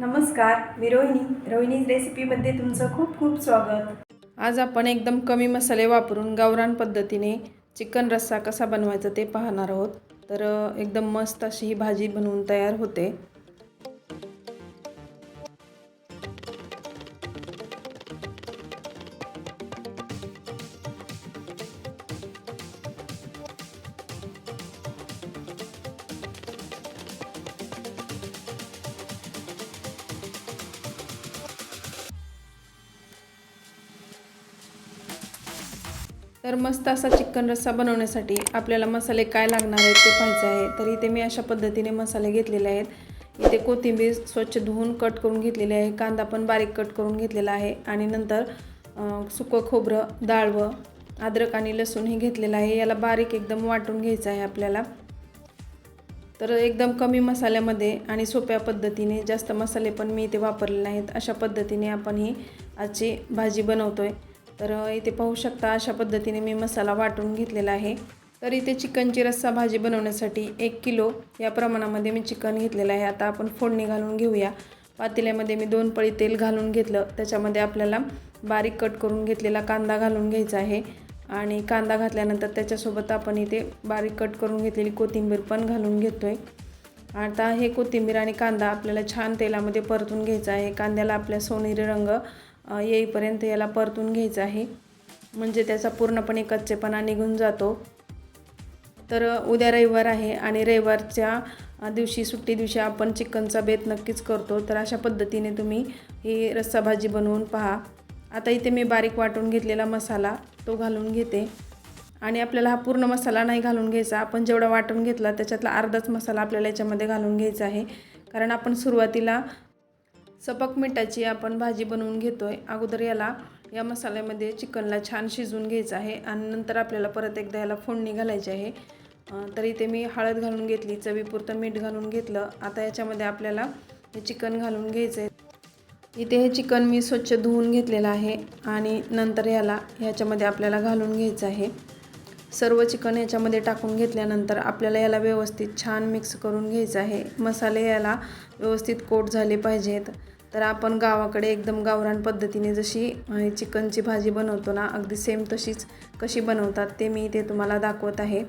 नमस्कार मी रोहिणी रोहिणी रेसिपीमध्ये तुमचं खूप खूप स्वागत. आज आपण एकदम कमी मसाले वापरून गावरान पद्धतीने चिकन रस्सा कसा बनवायचा ते पाहणार आहोत. तर एकदम मस्त अशी ही भाजी बनवून तयार होते. तर मस्त असा चिकन रस्सा बनवण्यासाठी आपल्याला मसाले काय लागणार आहेत ते पाहायचे आहे. तर इथे मी अशा पद्धतीने मसाले घेतलेले आहेत. इथे कोथिंबीर स्वच्छ धुवून कट करून घेतलेली आहे. कांदा पण बारीक कट करून घेतलेला आहे. आणि नंतर सुकं खोबरं डाळवं अद्रक आणि लसूण हे घेतलेलं आहे. याला बारीक एकदम वाटून घ्यायचं आहे आपल्याला. तर एकदम कमी मसाल्यामध्ये आणि सोप्या पद्धतीने जास्त मसाले पण मी इथे वापरले नाहीत अशा पद्धतीने आपण ही आजची भाजी बनवतो आहे तर इथे पाहू शकता अशा पद्धतीने मी मसाला वाटून घेतलेला आहे. तर इथे चिकनची रस्सा भाजी बनवण्यासाठी एक किलो या प्रमाणामध्ये मी चिकन घेतलेलं आहे. आता आपण फोडणी घालून घेऊया. पातेल्यामध्ये मी दोन पळी तेल घालून घेतलं. त्याच्यामध्ये आपल्याला बारीक कट करून घेतलेला कांदा घालून घ्यायचा आहे. आणि कांदा घातल्यानंतर त्याच्यासोबत आपण इथे बारीक कट करून घेतलेली कोथिंबीर पण घालून घेतो आहे आता हे कोथिंबीर आणि कांदा आपल्याला छान तेलामध्ये परतून घ्यायचा आहे. कांद्याला आपल्या सोनेरी रंग येईपर्यंत याला परतून घ्यायचा आहे. म्हणजे त्याचा पूर्णपणे कच्चेपणा निघून जातो. तर उद्या रविवार आहे आणि रविवारच्या दिवशी सुट्टी दिवशी आपण चिकनचा बेत नक्कीच करतो. तर अशा पद्धतीने तुम्ही ही रस्सा भाजी बनवून पहा. आता इथे मी बारीक वाटून घेतलेला मसाला तो घालून घेते. आणि आपल्याला हा पूर्ण मसाला नाही घालून घ्यायचा. आपण जेवढा वाटून घेतला त्याच्यातला अर्धाच मसाला आपल्याला याच्यामध्ये घालून घ्यायचा आहे. कारण आपण सुरुवातीला सपक मिठाची आपण भाजी बनवून घेतो आहे अगोदर याला या मसाल्यामध्ये चिकनला छान शिजवून घ्यायचं आहे आणि नंतर आपल्याला परत एकदा याला फोडणी घालायची आहे. तरी तर इथे मी हळद घालून घेतली चवीपुरतं मीठ घालून घेतलं. आता याच्यामध्ये आपल्याला हे चिकन घालून घ्यायचं आहे इथे हे चिकन मी स्वच्छ धुवून घेतलेलं आहे आणि नंतर याला ह्याच्यामध्ये आपल्याला घालून घ्यायचं आहे. सर्व चिकन याच्यामध्ये टाकून घेतल्यानंतर आपल्याला याला व्यवस्थित छान मिक्स करून घ्यायचं आहे. मसाले याला व्यवस्थित कोट झाले पाहिजेत. तर आपण गावाकडे एकदम गावरान पद्धतीने जशी चिकनची भाजी बनवतो ना अगदी सेम तशीच कशी बनवतात ते मी इथे तुम्हाला दाखवत आहे.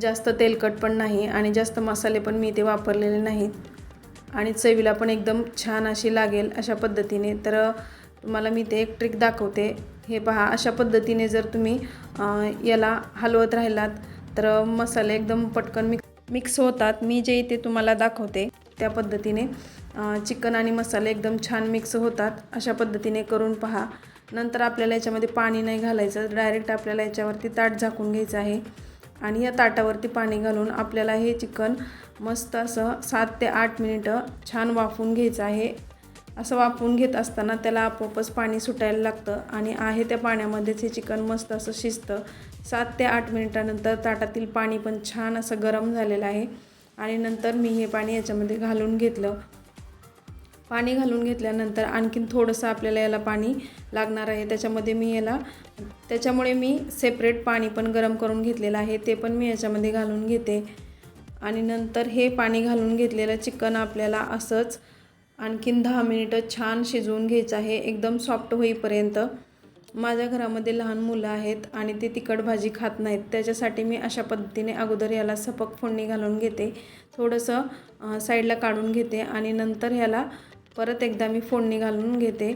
जास्त तेलकट पण नाही आणि जास्त मसाले पण मी इथे वापरलेले नाहीत. आणि चवीला पण एकदम छान अशी लागेल अशा पद्धतीने. तर तुम्हाला मी ते एक ट्रिक दाखवते. हे पहा अशा पद्धतीने जर तुम्ही याला हलवत राहिलात तर मसाले एकदम पटकन मिक्स मिक्स होतात. मी जे इथे तुम्हाला दाखवते त्या पद्धतीने चिकन आणि मसाले एकदम छान मिक्स होतात. अशा पद्धतीने करून पहा. नंतर आपल्याला याच्यामध्ये पाणी नाही घालायचं. डायरेक्ट आपल्याला याच्यावरती ताट झाकून घ्यायचं आहे. आणि या ताटावरती पाणी घालून आपल्याला हे चिकन मस्त असं सात ते आठ मिनिटं छान वाफवून घ्यायचं आहे. असं वाफवून घेत असताना त्याला आपोआपच पाणी सुटायला लागतं आणि आहे त्या पाण्यामध्येच हे चिकन मस्त असं शिजतं. सात ते आठ मिनिटानंतर ताटातील पाणी पण छान असं गरम झालेलं आहे. आणि नंतर मी हे पाणी याच्यामध्ये घालून घेतलं. पाणी घालून घेतल्यानंतर आणखीन थोडंसं आपल्याला याला पाणी लागणार आहे. त्याच्यामध्ये मी याला त्याच्यामुळे मी सेपरेट पाणी पण गरम करून घेतलेलं आहे. ते पण मी याच्यामध्ये घालून घेते. आणि नंतर हे पाणी घालून घेतलेलं चिकन आपल्याला असंच आणखीन दहा मिनिटं छान शिजवून घ्यायचं आहे. एकदम सॉफ्ट होईपर्यंत. माझ्या घरामध्ये लहान मुलं आहेत आणि ते तिखट भाजी खात नाहीत. त्याच्यासाठी मी अशा पद्धतीने अगोदर याला सपक फोडणी घालून घेते. थोडंसं साईडला काढून घेते आणि नंतर ह्याला परत एकदा मी फोडणी घालून घेते.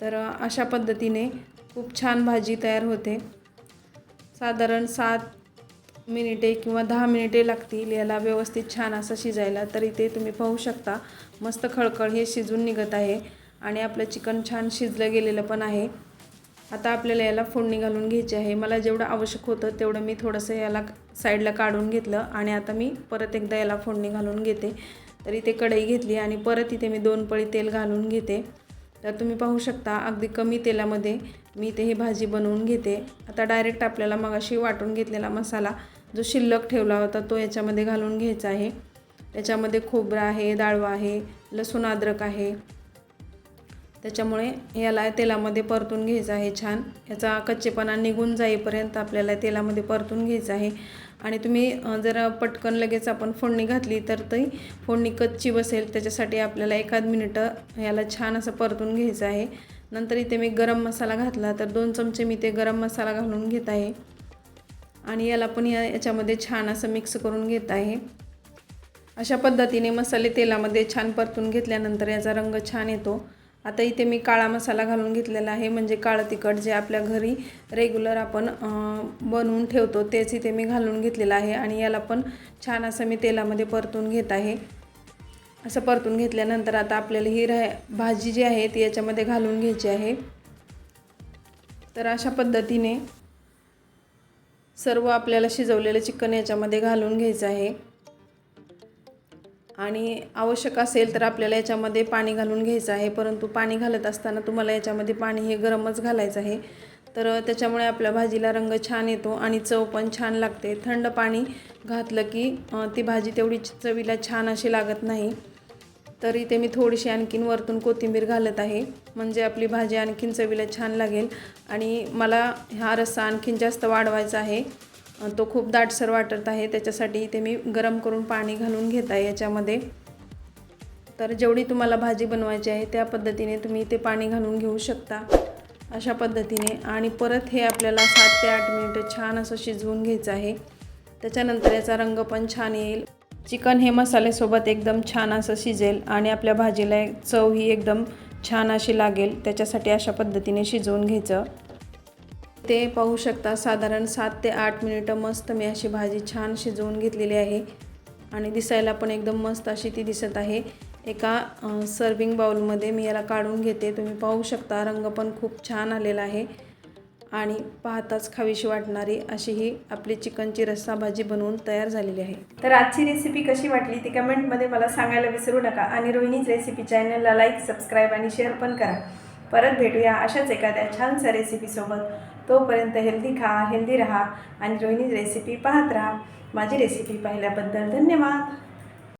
तर अशा पद्धतीने खूप छान भाजी तयार होते. साधारण सात मिनिटे किंवा दहा मिनिटे लागतील याला व्यवस्थित छान असं शिजायला. तर इथे तुम्ही पाहू शकता मस्त खळखळ हे शिजून निघत आहे. आणि आपलं चिकन छान शिजलं गेलेलं पण आहे. आता आपल्याला याला फोडणी घालून घ्यायची आहे. मला जेवढं आवश्यक होतं तेवढं मी थोडंसं याला साईडला काढून घेतलं आणि आता मी परत एकदा याला फोडणी घालून घेते. तर इथे कढई घेतली आणि परत इथे मी दोन पळी तेल घालून घेते. तर तुम्ही पाहू शकता अगदी कमी तेलामध्ये मी इथे ही भाजी बनवून घेते. आता डायरेक्ट आपल्याला मगाशी वाटून घेतलेला मसाला जो शिल्लक ठेवला होता तो याच्यामध्ये घालून घ्यायचा आहे. त्याच्यामध्ये खोबरं आहे डाळवा आहे लसूण अद्रक आहे. त्याच्यामुळे याला तेलामध्ये परतून घ्यायचं आहे छान. याचा कच्चेपणा निघून जाईपर्यंत आपल्याला तेलामध्ये परतून घ्यायचं आहे. आणि तुम्ही जर पटकन लगेच आपण फोडणी घातली तर ती फोडणी कच्ची बसेल. त्याच्यासाठी आपल्याला एखाद मिनिटं याला छान असं परतून घ्यायचं आहे. नंतर इथे मी गरम मसाला घातला तर दोन चमचे मी ते गरम मसाला घालून घेत आहे. आणि याला पण या याच्यामध्ये छान असं मिक्स करून घेत आहे. अशा पद्धतीने मसाले तेलामध्ये छान परतून घेतल्यानंतर याचा रंग छान येतो. आता इथे मी काळा मसाला घालून घेतलेला आहे. म्हणजे काळं तिखट जे आपल्या घरी रेग्युलर आपण बनवून ठेवतो तेच इथे मी घालून घेतलेलं आहे. आणि याला पण छान असं मी तेलामध्ये परतून घेत आहे. असं परतून घेतल्यानंतर आता आपल्याला ही राह भाजी जी आहे ती याच्यामध्ये घालून घ्यायची आहे. तर अशा पद्धतीने सर्व आपल्याला शिजवलेलं चिकन याच्यामध्ये घालून घ्यायचं आहे. आणि आवश्यक असेल तर आपल्याला याच्यामध्ये पाणी घालून घ्यायचं आहे. परंतु पाणी घालत असताना तुम्हाला याच्यामध्ये पाणी हे गरमच घालायचं आहे. तर त्याच्यामुळे आपल्या भाजीला रंग छान येतो आणि चव पण छान लागते. थंड पाणी घातलं की ती भाजी तेवढी चवीला छान अशी लागत नाही. तर इथे मी थोडीशी आणखीन वरतून कोथिंबीर घालत आहे. म्हणजे आपली भाजी आणखीन चवीला छान लागेल. आणि मला हा रस्सा आणखीन जास्त वाढवायचा आहे. तो खूप दाटसर वाटत आहे. त्याच्यासाठी इथे मी गरम करून पाणी घालून घेत आहे याच्यामध्ये. तर जेवढी तुम्हाला भाजी बनवायची आहे त्या पद्धतीने तुम्ही इथे पाणी घालून घेऊ शकता. अशा पद्धतीने. आणि परत हे आपल्याला सात ते आठ मिनिटं छान असं शिजवून घ्यायचं आहे. त्याच्यानंतर याचा रंग पण छान येईल. चिकन हे मसाल्यासोबत एकदम छान असं शिजेल आणि आपल्या भाजीला चव ही एकदम छान अशी लागेल. त्याच्यासाठी अशा पद्धतीने शिजवून घ्यायचं. ते पाहू शकता. साधारण सात ते आठ मिनिटं मस्त मी अशी भाजी छान शिजवून घेतलेली आहे. आणि दिसायला पण एकदम मस्त अशी ती दिसत आहे. एका सर्विंग बाउलमध्ये मी याला काढून घेते. तुम्ही पाहू शकता रंग पण खूप छान आलेला आहे. आणि पाहताच खावीशी वाटणारी अशी ही आपली चिकनची रस्सा भाजी बनवून तयार झालेली आहे. तर आजची रेसिपी कशी वाटली ती कमेंटमध्ये मला सांगायला विसरू नका. आणि रोहिणीच रेसिपी चॅनलला लाईक सबस्क्राईब आणि शेअर पण करा. परत भेटूया अशाच एखाद्या छानशा रेसिपीसोबत तोपर्यंत हेल्दी खा हेल्दी राहा आणि रोहिणी रेसिपी पाहत राहा. माझी रेसिपी पाहिल्याबद्दल धन्यवाद.